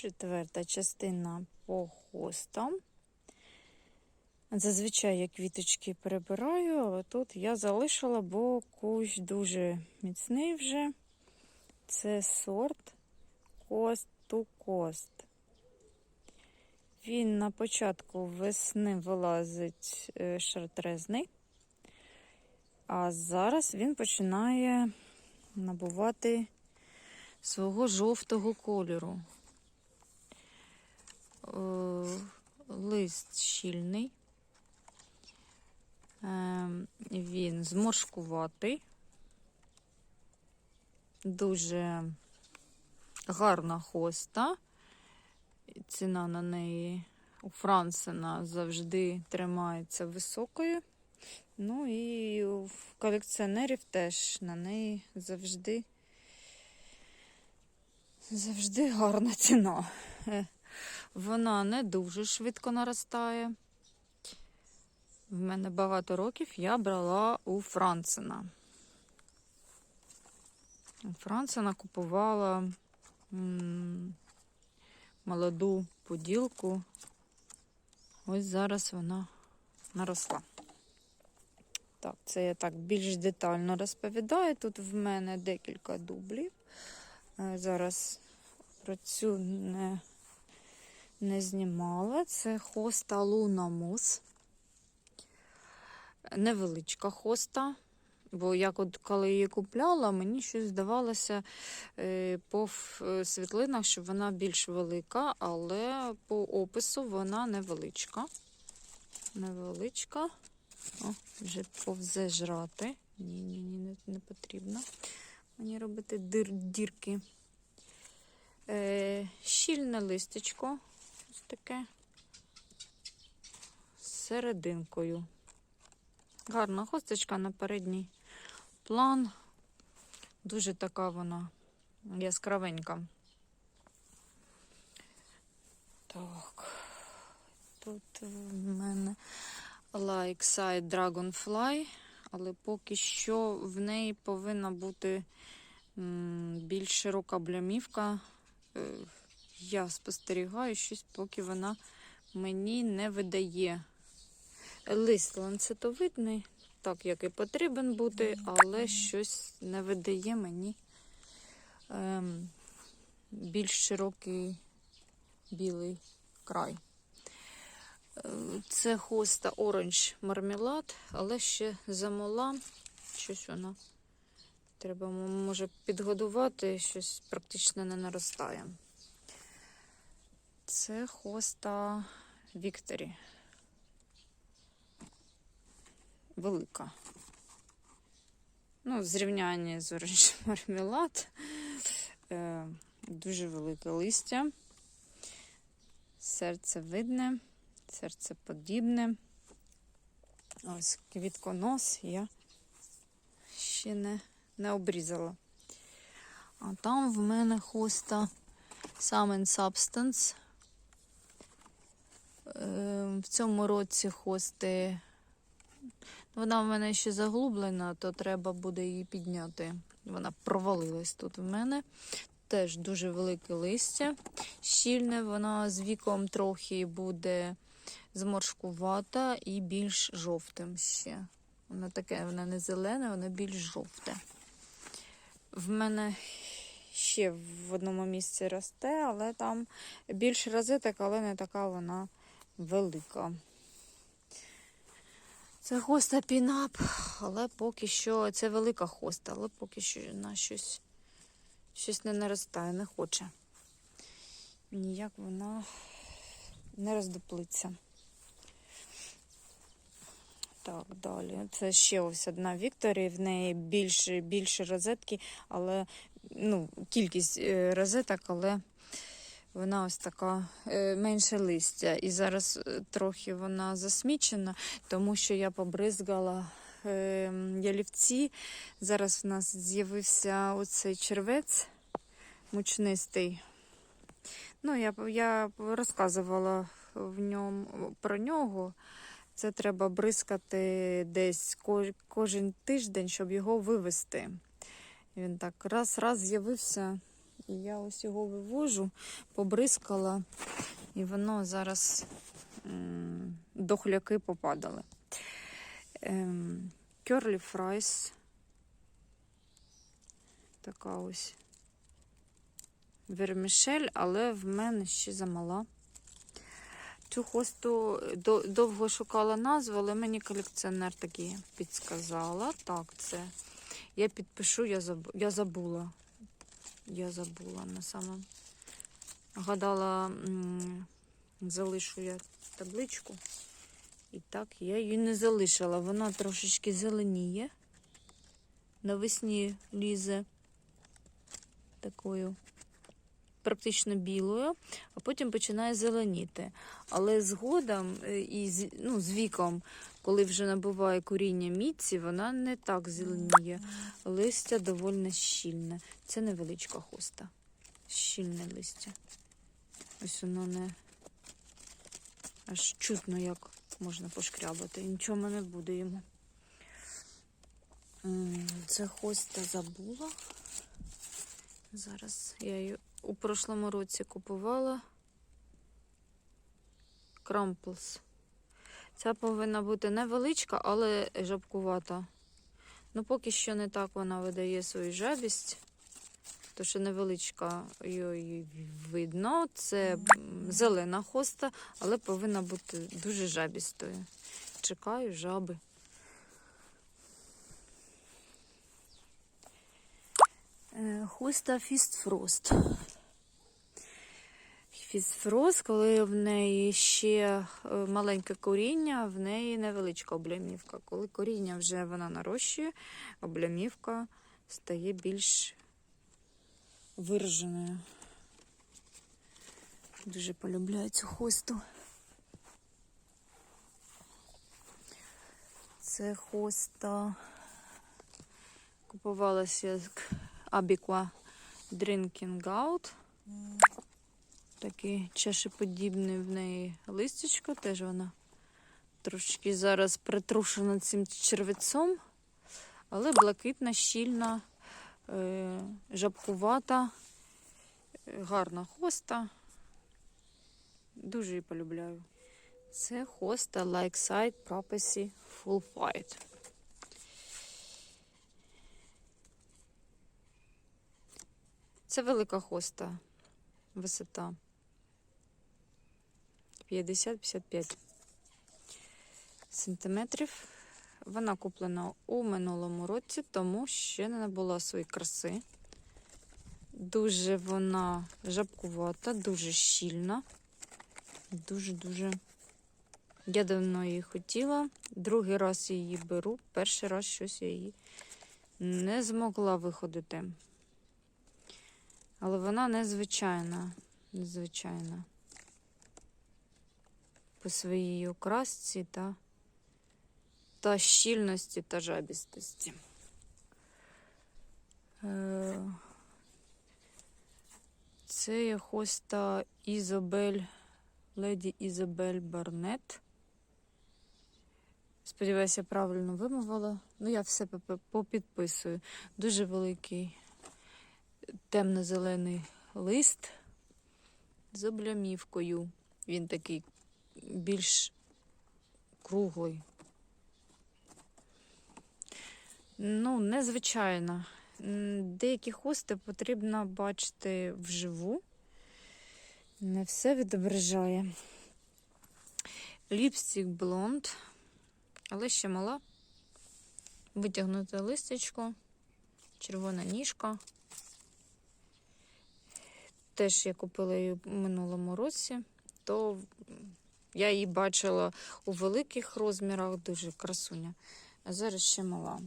Четверта частина по хостам. Зазвичай я квіточки перебираю, але тут я залишила, бо кущ дуже міцний вже. Це сорт Coast to Coast. Він на початку весни вилазить е, шартрезний, а зараз він починає набувати свого жовтого кольору. Е, Лист щільний. Е, Він зморшкуватий. Дуже гарна хоста. Ціна на неї у Франсена завжди тримається високою. Ну і в колекціонерів теж на неї завжди завжди гарна ціна. Вона не дуже швидко наростає. В мене багато років я брала у Францена. У Францена купувала молоду поділку. Ось зараз вона наросла. Так, це я так більш детально розповідаю. Тут в мене декілька дублів. Е, Зараз про цю не, не знімала. Це хоста Луна Мус. Невеличка хоста. Бо як от коли її купляла, мені щось здавалося е, по е, світлинах, що вона більш велика, але по опису вона невеличка. Невеличка. О, вже повзе жрати. Ні, ні, ні, не, потрібно мені робити дир, дірки. Е, щільне листечко. Ось таке. З серединкою. Гарна хосточка на передній план. Дуже така вона яскравенька. Так. Тут в мене Like Side Dragonfly, але поки що в неї повинна бути більш широка блямівка. Я спостерігаю щось, поки вона мені не видає. Лист ланцетовидний, так як і потрібен бути, але щось не видає мені ем, більш широкий білий край. Е, Це хоста оранж мармелад, але ще замола. Щось вона треба, може, підгодувати, щось практично не наростає. Це хоста Вікторі. Велика. Ну, в зрівнянні з оранж мармелад. Е, дуже велике листя. Серце видне, серце подібне. Ось квітконос я ще не, не обрізала. А там в мене хоста Summon Substance. Е, В цьому році хости. Вона в мене ще заглублена, то треба буде її підняти. Вона провалилась тут в мене. Теж дуже велике листя. Щільне, вона з віком трохи буде зморшкувата і більш жовтим ще. Воно таке, вона не зелене, воно більш жовте. В мене ще в одному місці росте, але там більш розеток, але не така вона велика. Це хоста пінап, але поки що це велика хоста, але поки що на щось, щось не наростає, не хоче. Ніяк вона не роздоплиться. Так, далі. Це ще ось одна Вікторія, в неї більше, більше розетки, але ну, кількість е, розеток, але вона ось така е, менше листя. І зараз е, трохи вона засмічена, тому що я побризгала е, ялівці. Зараз в нас з'явився оцей червець мучнистий. Ну, я, я розказувала в ньому, про нього. Це треба бризкати десь кожен тиждень, щоб його вивести. Він так раз-раз з'явився І я ось його вивожу, побризкала, і воно зараз дохляки попадали. Ем, Керлі фрайс. Така ось вермішель, але в мене ще замала. Цю хосту довго шукала назву, але мені колекціонер таки підсказала. Так, це. Я підпишу, я забула. Я забула на самому. Гадала, залишу я табличку. І так, я її не залишила. Вона трошечки зеленіє. Навесні лізе такою практично білою, а потім починає зеленіти. Але згодом е, і з, ну, з віком, коли вже набуває коріння міці, вона не так зеленіє. Листя доволі щільне. Це невеличка хоста. Щільне листя. Ось воно не аж чутно, як можна пошкрябати. Нічого не буде йому. Це хоста забула. Зараз я її у прошлому році купувала. Крамплс. Ця повинна бути невеличка, але жабкувата. Ну, поки що не так вона видає свою жабість. То що невеличка її видно. Це зелена хоста, але повинна бути дуже жабістою. Чекаю жаби. Е, Хоста Фістфрост. Фістфрост, коли в неї ще е, маленьке коріння, в неї невеличка облямівка. Коли коріння вже вона нарощує, облямівка стає більш вираженою. Дуже полюбляю цю хосту. Це хоста. Купувалася як Абіква Drinking Out. Такий чашеподібний в неї листячко. Теж вона трошки зараз притрушена цим червецом, але блакитна, щільна, е, жабхувата, е, гарна хоста. Дуже її полюбляю. Це хоста Lakeside Property Full Fight. Це велика хоста. Висота 50-55 сантиметрів. Вона куплена у минулому році, тому ще не набула своєї краси. Дуже вона жабкувата, дуже щільна. Дуже-дуже. Я давно її хотіла. Другий раз її беру. Перший раз щось я її не змогла виходити. Але вона незвичайна. Незвичайна. По своїй окрасці та, та щільності та жабістості. Е, Це є хоста Ізобель, леді Ізобель Барнет. Сподіваюся, я правильно вимовила. Ну, я все попідписую. Дуже великий темно-зелений лист з облямівкою. Він такий більш круглий. Ну, незвичайно. Деякі хости потрібно бачити вживу. Не все відображає. Ліпстик блонд, але ще мала. Витягнуте листячко, червона ніжка. Теж я купила її в минулому році, то я її бачила у великих розмірах, дуже красуня. А зараз ще мала.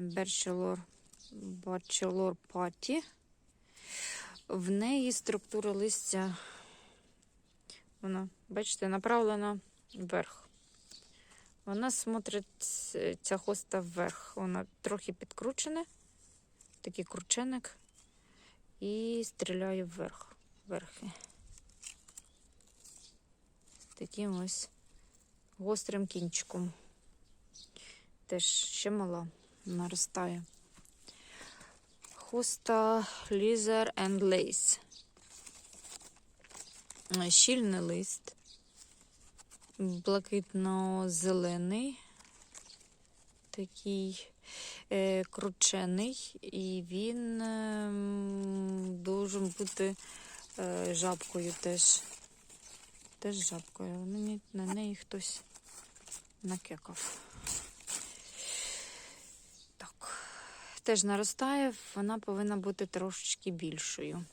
Берчелор Bachelor Паті. В неї структура листя, вона, бачите, направлена вверх. Вона смотрить е, ця хоста вверх. Вона трохи підкручена, такий крученик, і стріляє вверх. Вверхи. Таким ось гострим кінчиком. Теж ще мала, наростає. Хоста Lizard and Lace. Щільний лист. Блакитно-зелений. Такий е, кручений. І він е, должен бути е, жабкою теж. Теж жабкою. Мені на неї хтось накекав. Так. Теж наростає, вона повинна бути трошечки більшою.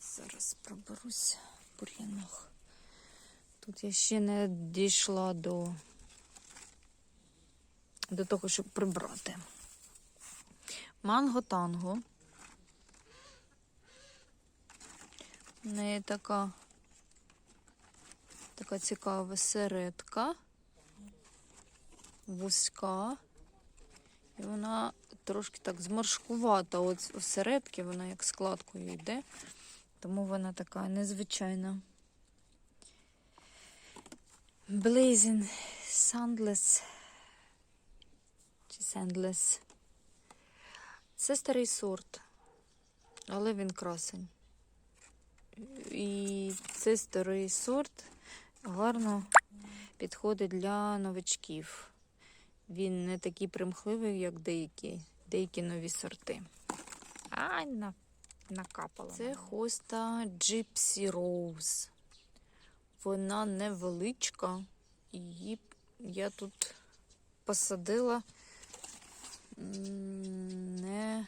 Зараз проберусь в бур'янах. Тут я ще не дійшла до, до того, щоб прибрати. Манго В неї така, така цікава середка, вузька. І вона трошки так зморшкувата. От осередки, вона як складкою йде, тому вона така незвичайна. Blazing Sandless. Чи Sandless. Це старий сорт, але він красень. І цей старий сорт гарно підходить для новачків. Він не такий примхливий, як деякі, деякі нові сорти. Ай, на, накапала. Це хоста Gypsy Rose. Вона невеличка. Її я тут посадила не.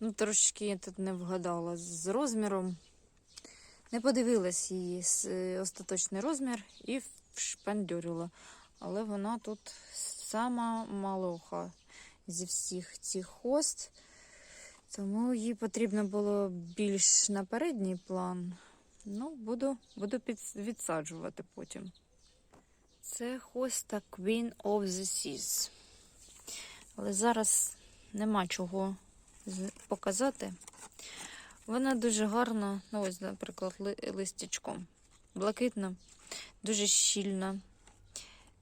Ну, трошечки я тут не вгадала з розміром. Не подивилась її е, остаточний розмір і вшпандюрила. Але вона тут сама малоха зі всіх цих хост. Тому їй потрібно було більш на передній план. Ну, буду, буду відсаджувати потім. Це хоста Queen of the Seas. Але зараз нема чого показати. Вона дуже гарна, ну ось, наприклад, ли, листячком. Блакитна, дуже щільна,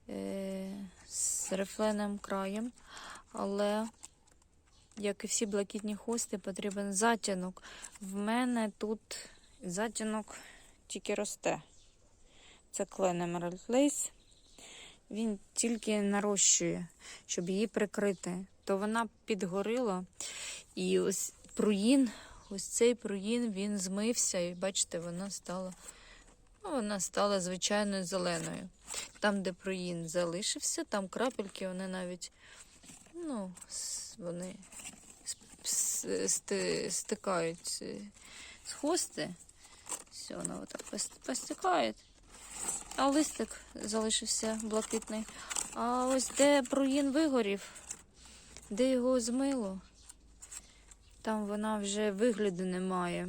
е, з рифленим краєм. Але, як і всі блакитні хости, потрібен затінок. В мене тут затінок тільки росте. Це Clan Emerald Lace. Він тільки нарощує, щоб її прикрити. То вона підгорила. І ось пруїн, ось цей пруїн, він змився, і бачите, вона стала, ну, вона стала звичайною зеленою. Там, де пруїн залишився, там крапельки, вони навіть, ну, вони стикають е, з хости. Все, вона отак постикає. А листик залишився блакитний. А ось де пруїн вигорів, де його змило, там вона вже вигляду не має.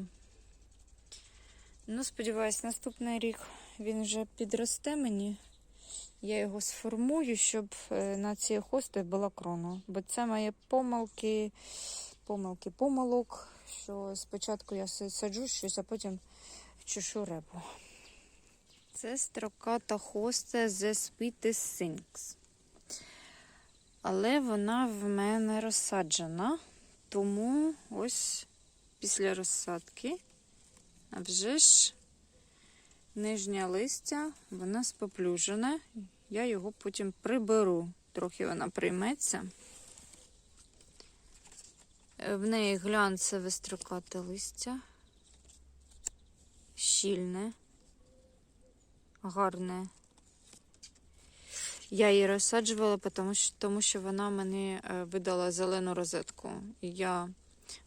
Ну, сподіваюсь, наступний рік він вже підросте мені. Я його сформую, щоб е, на ці хости була крона. Бо це мої помилки, помилки, помилок, що спочатку я саджу щось, а потім чешу репу. Це строката хоста The Sweetest Things. Але вона в мене розсаджена, тому ось після розсадки, а вже ж нижнє листя, вона споплюжена. Я його потім приберу. Трохи вона прийметься. В неї глянцеве строкате листя. Щільне гарне. Я її розсаджувала, тому що, тому що вона мені е, видала зелену розетку. І я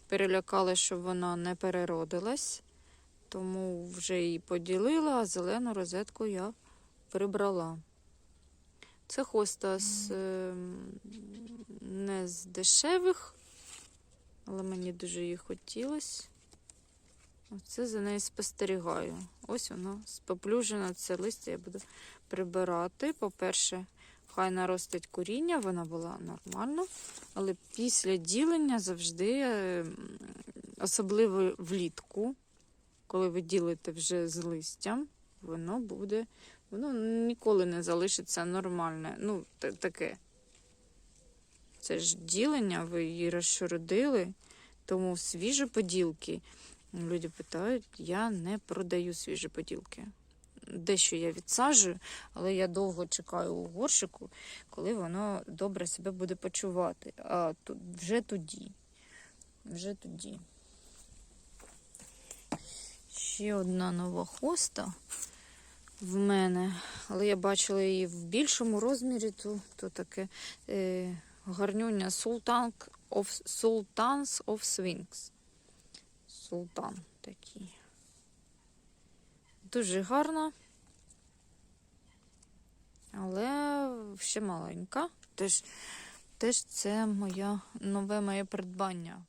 перелякала, що вона не переродилась, тому вже її поділила, а зелену розетку я прибрала. Це хоста з, е, не з дешевих, але мені дуже її хотілося. Оце за нею спостерігаю. Ось воно споплюжено, це листя я буду прибирати. По-перше, хай наростить коріння, вона була нормальна. Але після ділення завжди, особливо влітку, коли ви ділите вже з листям, воно буде, воно ніколи не залишиться нормальне. Ну, таке. Це ж ділення, ви її розшородили, тому свіжі поділки. Люди питають, я не продаю свіжі поділки. Дещо я відсаджую, але я довго чекаю у горшику, коли воно добре себе буде почувати. А тут вже тоді. Вже тоді. Ще одна нова хоста в мене, але я бачила її в більшому розмірі, то, то таке е, гарнюня Sultan of, Sultans of Swings. Султан такий. Дуже гарна. Але ще маленька. Теж, теж це моя нове моє придбання.